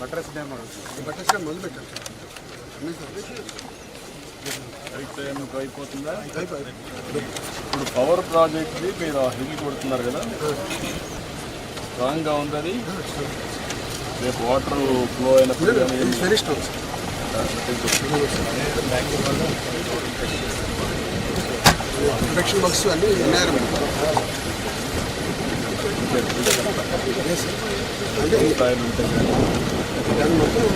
Buttress dam బట్టస్ dam మొదలు పెట్టారు అయిపోతుందా? ఇప్పుడు పవర్ ప్రాజెక్ట్ది మీరు హిల్ కొడుతున్నారు కదా? స్ట్రాంగ్గా ఉంది అది రేపు వాటర్ ఫ్లో అయినప్పుడు ప్రొటెక్షన్ బాక్స్ అన్నీ ఉన్నాయి అంటే స్థాయిలో ఉంటాయి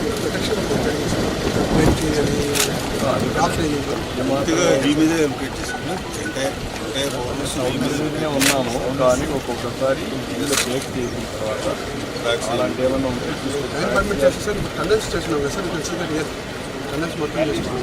కానీ దాని మొత్తం ప్రొటెక్షన్ ఉన్నాము కానీ ఒక్కొక్కసారి ఇల్లు బ్రేక్ చేసిన తర్వాత అలాంటి ఏమైనా ఉంటే సార్ టన్నల్స్ చేస్తున్నాం సార్ ఇక్కడ చూస్తే ఇయర్. టన్నల్స్ మొత్తం చేస్తున్నాం.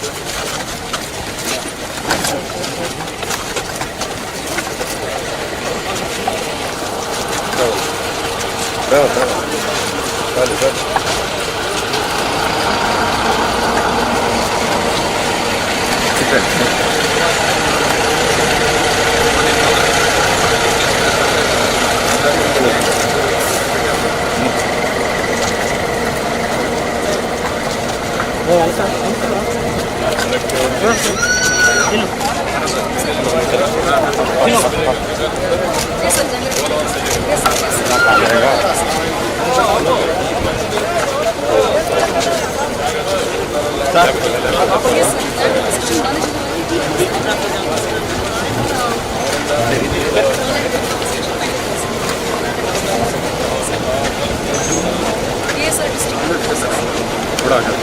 Yes, sir. थोड़ा आगे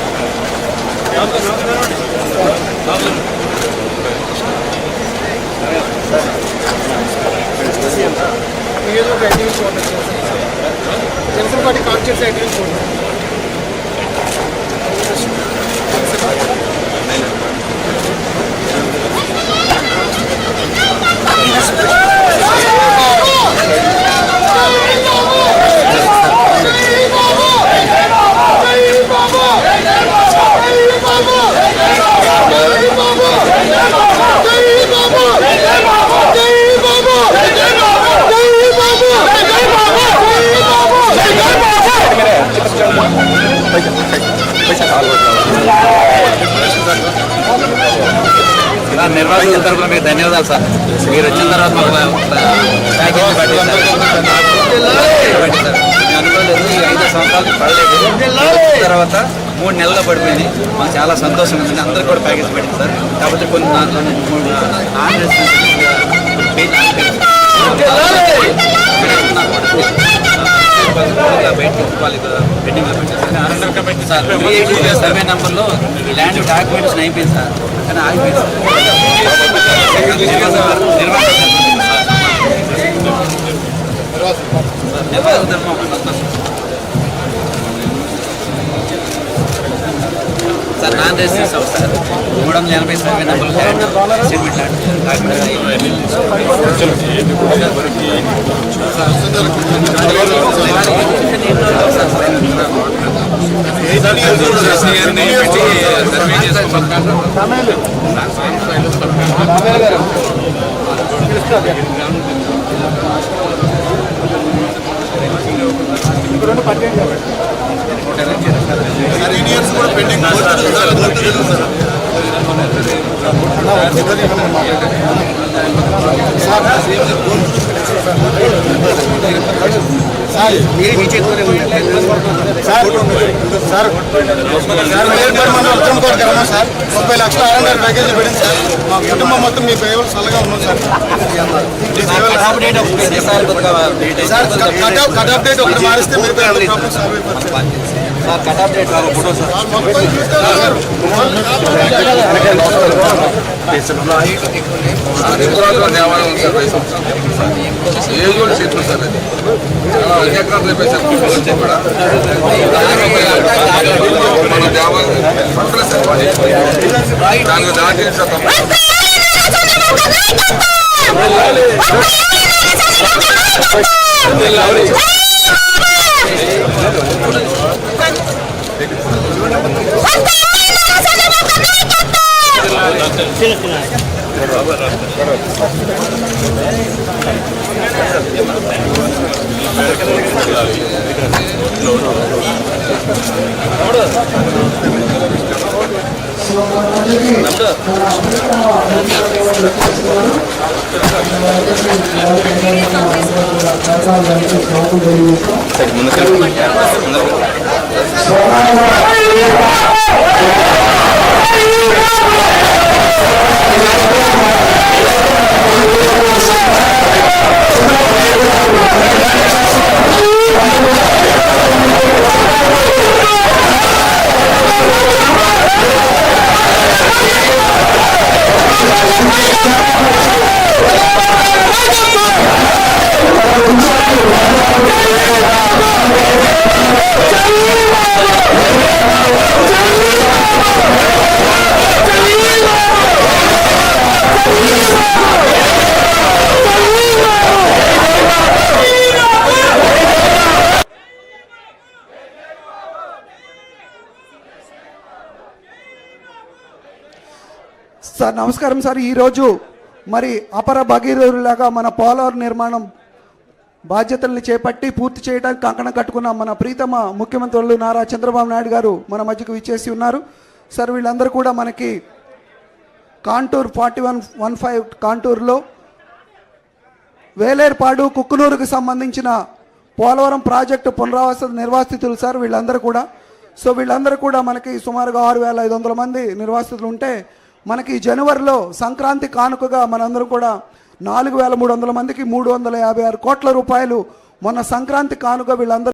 ये लोग एग्रीमेंट छोड़ रहे हैं जनसन पार्टी कॉन्शियस एग्रीमेंट छोड़ रहे हैं సార్ మీరు వచ్చిన తర్వాత మాకు ప్యాకేజీ పట్టింది సార్ అనుకోలేదు ఈ ఐదు సంవత్సరాలు పడలేదు తర్వాత మూడు నెలల్లో పడిపోయింది మాకు చాలా సంతోషం ఉంది అందరికి కూడా ప్యాకేజ్ పట్టింది సార్ కాబట్టి కొన్ని దాంట్లో మూడు నాన్ సర్వే నెంబర్లో ల్యాండ్ డాక్యుమెంట్స్ అయిపోయింది సార్ కానీ ఆగిపోయింది sir sir non residence house sir మూడు వందల ఎనభై survey number settlement ల్యాండ్ మీరు మీ చేతిలోనే ఉంది సార్ సార్ సార్ మేల్పడి మనం ఉత్తరం కోట గ్రామం సార్ ముప్పై లక్షల ఆర్ఎన్ఆర్ ప్యాకేజీ పెట్టింది సార్ మా కుటుంబం మొత్తం మీ సేవలు చల్లగా ఉన్నాం సార్ మీ సేవలు టాప్ డేట్ ఒకటి సార్ కొద్దిగా date sir cut off cut off date ఒకటి మారిస్తే మీరు ప్రాబ్లమ్ సాల్వ్ అయిపోతుంది సార్ కట్ ఆఫ్ డేట్ రావు ఫోటో సార్ దేవాలయం ఏజోడు సీట్లు సార్ అది చాలా అన్యకాలు రేపేశారు వచ్చి కూడా మన దేవాలి పట్టలే సార్ దానికి దాటి శాతం Thank you. ముందు Oh, my God. సార్ నమస్కారం సార్. ఈరోజు మరి అపర భగీరథులాగా మన పోలవరం నిర్మాణం బాధ్యతల్ని చేపట్టి పూర్తి చేయడానికి కంకణం కట్టుకున్న మన ప్రీతమ ముఖ్యమంత్రులు నారా చంద్రబాబు నాయుడు గారు మన మధ్యకు విచ్చేసి ఉన్నారు. సార్ వీళ్ళందరూ కూడా మనకి contour forty one one five కాంటూర్లో వేలేర్పాడు కుక్కునూరుకు సంబంధించిన పోలవరం ప్రాజెక్టు పునరావాస నిర్వాసితులు సార్ వీళ్ళందరూ కూడా. సో వీళ్ళందరూ కూడా మనకి సుమారుగా ఆరు వేల ఐదు వందల మంది నిర్వాసితులు ఉంటే మనకి జనవరిలో సంక్రాంతి కానుకగా మనందరం కూడా నాలుగు వేల మూడు వందల మందికి మూడు వందల యాభై ఆరు కోట్ల రూపాయలు మొన్న సంక్రాంతి కానుక వీళ్ళందరూ